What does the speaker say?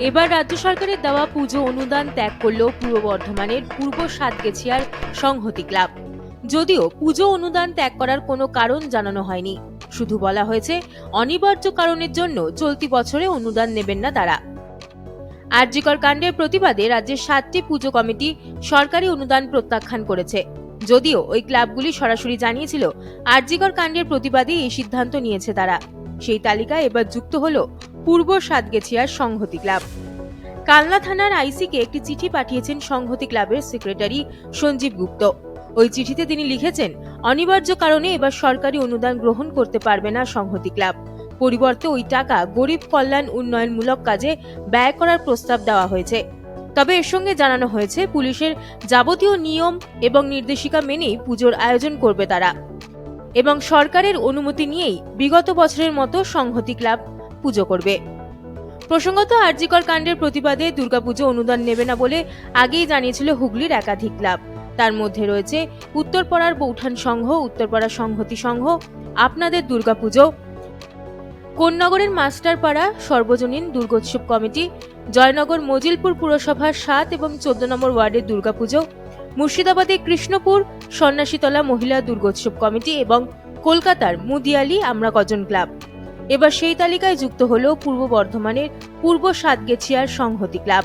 এবার রাজ্য সরকারের দেওয়া পুজো অনুদান ত্যাগ করল পূর্ব বর্ধমানের পূর্ব সাতগেছিয়ার সংহতি ক্লাব। যদিও পুজো অনুদান ত্যাগ করার কোনো কারণ জানানো হয়নি। শুধু বলা হয়েছে, অনিবার্য কারণের জন্য চলতি বছরে অনুদান নেবেন না তারা। আরজিকর কাণ্ডের প্রতিবাদে রাজ্যের সাতটি পুজো কমিটি সরকারি অনুদান প্রত্যাখ্যান করেছে। যদিও ওই ক্লাবগুলি সরাসরি জানিয়েছিল, আরজিকর কাণ্ডের প্রতিবাদে এই সিদ্ধান্ত নিয়েছে তারা। সেই তালিকায় এবার যুক্ত হলো পূর্ব সাতগেছিয়ার সংহতি ক্লাব। কালনা থানার আইসিকে একটি চিঠি পাঠিয়েছেন সংহতি ক্লাবের সেক্রেটারি সঞ্জীব গুপ্ত। ওই চিঠিতে তিনি লিখেছেন, অনিবার্য কারণে এবার সরকারি অনুদান গ্রহণ করতে পারবে না সংহতি ক্লাব। পরিবর্তে ওই টাকা গরিব কল্যাণ উন্নয়নমূলক কাজে ব্যয় করার প্রস্তাব দেওয়া হয়েছে। তবে এর সঙ্গে জানানো হয়েছে, পুলিশের যাবতীয় নিয়ম এবং নির্দেশিকা মেনেই পুজোর আয়োজন করবে তারা। এবং সরকারের অনুমতি নিয়েই বিগত বছরের মতো সংহতি ক্লাব পুজো করবে। প্রসঙ্গত আরজিকর কাণ্ডের প্রতিবাদে দুর্গাপুজো অনুদান নেবে না বলে আগেই জানিয়েছিল হুগলির একাধিক ক্লাব। তার মধ্যে রয়েছে উত্তরপাড়ার বৌঠান সংঘ, উত্তরপাড়া সংহতি সংঘ, আপনাদের দুর্গাপুজো, কোন্নগরের মাস্টারপাড়া, সর্বজনীন দুর্গোৎসব কমিটি, জয়নগর মজিলপুর পুরসভার সাত এবং চোদ্দ নম্বর ওয়ার্ডের দুর্গাপুজো, মুর্শিদাবাদে কৃষ্ণপুর, সন্ন্যাসীতলা মহিলা দুর্গোৎসব কমিটি এবং কলকাতার মুদিয়ালি আমরা কজন ক্লাব। এবার সেই তালিকায় যুক্ত হল পূর্ব বর্ধমানের পূর্ব সাতগেছিয়ার সংহতি ক্লাব।